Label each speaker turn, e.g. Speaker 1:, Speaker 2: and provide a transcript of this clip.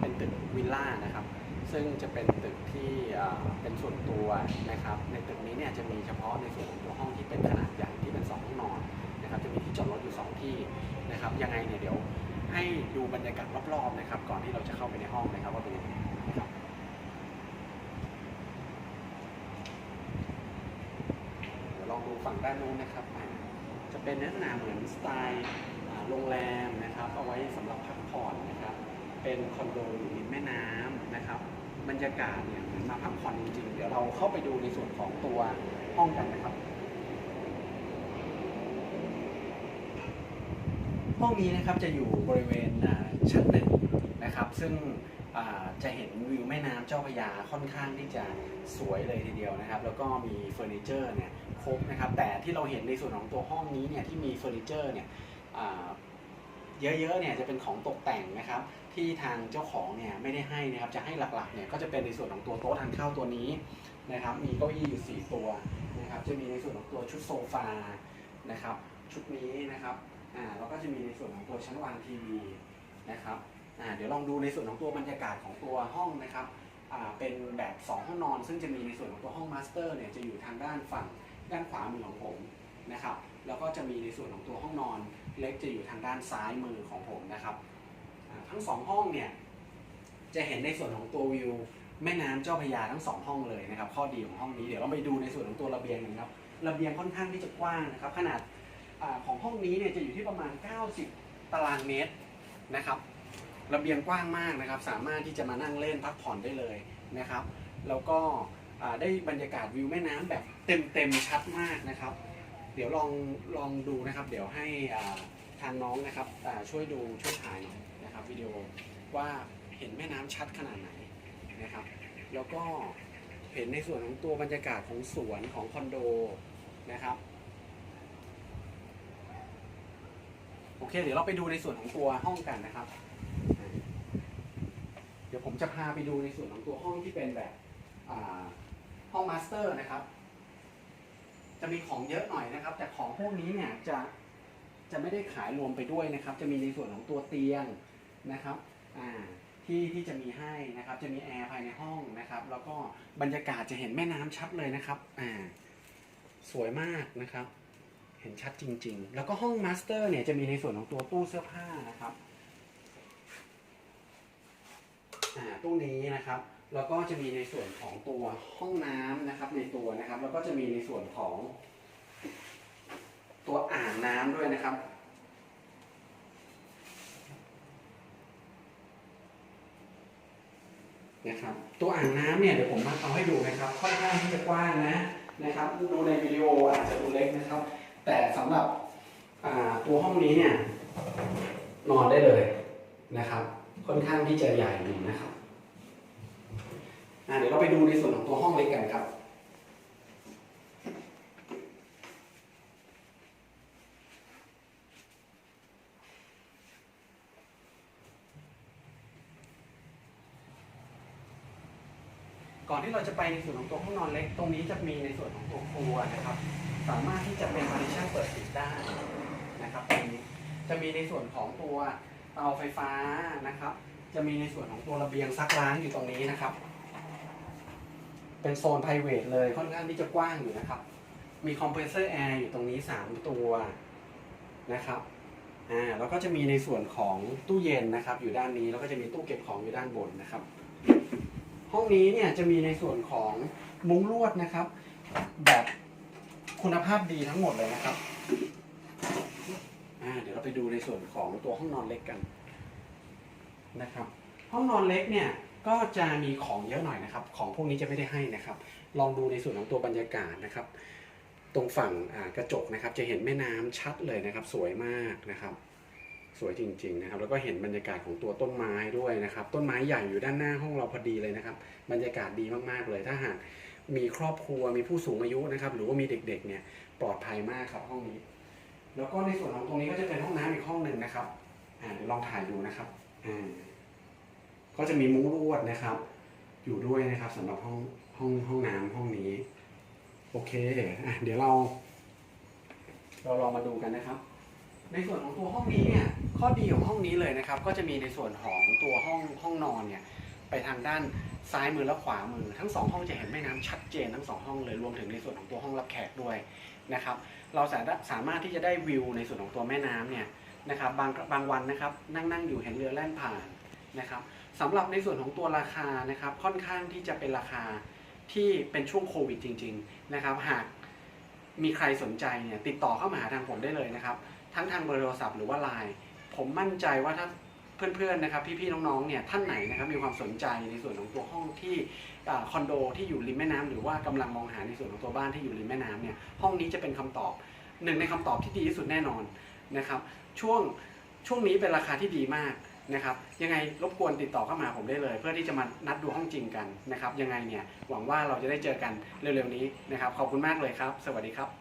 Speaker 1: เป็นตึกวิลล่านะครับ ซึ่งจะเป็นตึกที่เป็นส่วนตัวนะครับ ในตึกนี้เนี่ยจะมีเฉพาะในส่วนของตัวห้องที่เป็นขนาดใหญ่ที่เป็นสองห้องนอนนะครับจะมีที่จอดรถอยู่สองที่นะครับยังไงเนี่ยเดี๋ยวให้ดูบรรยากาศรอบๆนะครับ ก่อนที่เราจะเข้าไปในห้องนะครับว่าเป็นยังไงนะครับเดี๋ยวลองดูฝั่งด้านนู้นนะครับ จะเป็นลักษณะเหมือนสไตล์โรงแรมนะครับ เอาไว้สำหรับพักผ่อนนะครับ เป็นคอนโดอยู่ริมแม่น้ำนะครับ บรรยากาศเนี่ยเหมือนมาพักผ่อนจริงๆ เดี๋ยวเราเข้าไปดูในส่วนของตัวห้องกันนะครับ ห้องนี้นะครับจะอยู่บริเวณชั้นหนึ่งนะครับ ซึ่งจะเห็นวิวแม่น้ำเจ้าพระยาค่อนข้างที่จะสวยเลยทีเดียวนะครับ แล้วก็มีเฟอร์นิเจอร์เนี่ยครบนะครับ แต่ที่เราเห็นในส่วนของตัวห้องนี้เนี่ยที่มีเฟอร์นิเจอร์เนี่ย เยอะๆเนี่ยจะเป็นของตกแต่งนะครับที่ทางเจ้าของเนี่ยไม่ได้ให้นะครับจะให้หลักๆเนี่ยก็จะเป็นในส่วนของตัวโต๊ะทานข้าวตัวนี้นะครับมีเก้าอี้อยู่สี่ตัวนะครับจะมีในส่วนของตัวชุดโซฟานะครับชุดนี้นะครับอ่าแล้วก็จะมีในส่วนของตัวชั้นวางทีวีนะครับอ่าเดี๋ยวลองดูในส่วนของตัวบรรยากาศของตัวห้องนะครับอ่าเป็นแบบ 2 ห้องนอน ซึ่งจะมีในส่วนของตัวห้องมาสเตอร์เนี่ยจะอยู่ทางด้านฝั่งด้านขวามือของผมนะครับแล้วก็จะมีในส่วนของตัวห้องนอน เล็กจะอยู่ทางด้านซ้ายมือของผมนะครับ ทั้งสองห้องเนี่ยจะเห็นในส่วนของตัววิวแม่น้ำเจ้าพยาทั้งสองห้องเลยนะครับ ข้อดีของห้องนี้เดี๋ยวเราไปดูในส่วนของตัวระเบียงกันครับ ระเบียงค่อนข้างที่จะกว้างนะครับ ขนาดอของห้องนี้เนี่ยจะอยู่ที่ประมาณ 90 ตารางเมตรนะครับ ระเบียงกว้างมากนะครับ สามารถที่จะมานั่งเล่นพักผ่อนได้เลยนะครับ แล้วก็ได้บรรยากาศวิวแม่น้ำแบบเต็มๆชัดมากนะครับ ดี๋ยวลองลองดูนะครับ เดี๋ยวให้ทางน้องนะครับอ่ช่วยดูช่วยถ่ายหน่อยนะครับวิดีโอว่าเห็นแม่น้ำชัดขนาดไหนนะครับ แล้วก็เห็นในส่วนของตัวบรรยากาศของสวนของคอนโดนะครับโอเค เดี๋ยวเราไปดูในส่วนของตัวห้องกันนะครับ เดี๋ยวผมจะพาไปดูในส่วนของตัวห้องที่เป็นแบบห้องมาสเตอร์นะครับ จะมีของเยอะหน่อยนะครับ แต่ของพวกนี้เนี่ยจะจะไม่ได้ขายรวมไปด้วยนะครับ จะมีในส่วนของตัวเตียงนะครับอ่าที่ที่จะมีให้นะครับ จะมีแอร์ภายในห้องนะครับ แล้วก็บรรยากาศจะเห็นแม่น้ำชัดเลยนะครับอ่าสวยมากนะครับ เห็นชัดจริง ๆ แล้วก็ห้องมาสเตอร์เนี่ยจะมีในส่วนของตัวตู้เสื้อผ้านะครับตู้นี้นะครับ แล้วก็จะมีในส่วนของตัวห้องน้ำนะครับ ในตัว แล้วก็จะมีในส่วนของ ตัวอ่างน้ำด้วยนะครับ นะครับ ตัวอ่างน้ำเนี่ยเดี๋ยวผมมาเอาให้ดูนะครับค่อนข้างที่จะกว้างนะนะครับ ดูในวิดีโออาจจะดูเล็กนะครับ แต่สำหรับตัวห้องนี้เนี่ยนอนได้เลยนะครับ ค่อนข้างที่จะใหญ่ดีนะครับเดี๋ยวเราไปดูในส่วนของตัวห้องเล็กกันครับ ก่อนที่เราจะไปในส่วนของตัวห้องนอนเล็ก ตรงนี้จะมีในส่วนของตัวครัวนะครับ สามารถที่จะเป็นพาร์ติชันเปิดปิดได้นะครับตรงนี้จะมีในส่วนของตัวเตาไฟฟ้านะครับ จะมีในส่วนของตัวระเบียงซักล้างอยู่ตรงนี้นะครับ เป็นโซน p r i v a t เลยค่อนข้างที่จะกว้างอยู่นะครับ มีคอมเพรสเซอร์แอร์อยู่ตรงนี้ 3 ตัวนะครับอ่าแล้วก็จะมีในส่วนของตู้เย็นนะครับ อยู่ด้านนี้แล้วก็จะมีตู้เก็บของอยู่ด้านบนนะครับ ห้องนี้เนี่ยจะมีในส่วนของมุ้งลวดนะครับ แบบคุณภาพดีทั้งหมดเลยนะครับเดี๋ยวเราไปดูในส่วนของตัวห้องนอนเล็กกันนะครับ ห้องนอนเล็กเนี่ยก็จะมีของเยอะหน่อยนะครับ ของพวกนี้จะไม่ได้ให้นะครับ ลองดูในส่วนของตัวบรรยากาศนะครับ ตรงฝั่งกระจกนะครับ จะเห็นแม่น้ำชัดเลยนะครับ สวยมากนะครับ สวยจริงๆนะครับแล้วก็เห็นบรรยากาศของตัวต้นไม้ด้วยนะครับ ต้นไม้ใหญ่อยู่ด้านหน้าห้องเราพอดีเลยนะครับ บรรยากาศดีมากๆเลยถ้าหากมีครอบครัวมีผู้สูงอายุนะครับหรือว่ามีเด็กๆเนี่ยปลอดภัยมากครับห้องนี้ แล้วก็ในส่วนของตรงนี้ก็จะเป็นห้องน้ำอีกห้องหนึ่งนะครับอ่าเดี๋ยวลองถ่ายดูนะครับอ่าก็จะมีมุ้งลวดนะครับ อยู่ด้วยนะครับสำหรับห้องห้องห้องน้ำห้องนี้ โอเคอะเดี๋ยวเรา เราลองมาดูกันนะครับ ในส่วนของตัวห้องนี้เนี่ยข้อดีของห้องนี้เลยนะครับ ก็จะมีในส่วนของตัวห้องห้องนอนเนี่ยไปทางด้านซ้ายมือและขวามือ ทั้งสองห้องจะเห็นแม่น้ำชัดเจนทั้งสองห้องเลยรวมถึงในส่วนของตัวห้องรับแขกด้วยนะครับ เราสามารถสามารถที่จะได้วิวในส่วนของตัวแม่น้ำเนี่ยนะครับบางบางวันนะครับนั่งนั่งอยู่เห็นเรือแล่นผ่านนะครับสำหรับในส่วนของตัวราคานะครับค่อนข้างที่จะเป็นราคาที่เป็นช่วงโควิดจริง ๆนะครับ หากมีใครสนใจเนี่ยติดต่อเข้ามาหาทางผมได้เลยนะครับ ทั้งทางเบอร์โทรศัพท์หรือว่าไลน์ผมมั่นใจว่าถ้าเพื่อนๆนะครับพี่ๆน้องๆเนี่ยท่านไหนนะครับมีความสนใจในส่วนของตัวห้องที่คอนโดที่อยู่ริมแม่น้ำหรือว่ากำลังมองหาในส่วนของตัวบ้านที่อยู่ริมแม่น้ำเนี่ยห้องนี้จะเป็นคำตอบหนึ่งในคำตอบที่ดีที่สุดแน่นอนนะครับช่วงช่วงนี้เป็นราคาที่ดีมากนะครับยังไงรบกวนติดต่อเข้ามาผมได้เลย เพื่อที่จะมานัดดูห้องจริงกันนะครับยังไงเนี่ยหวังว่าเราจะได้เจอกันเร็วๆนี้นะครับขอบคุณมากเลยครับ สวัสดีครับ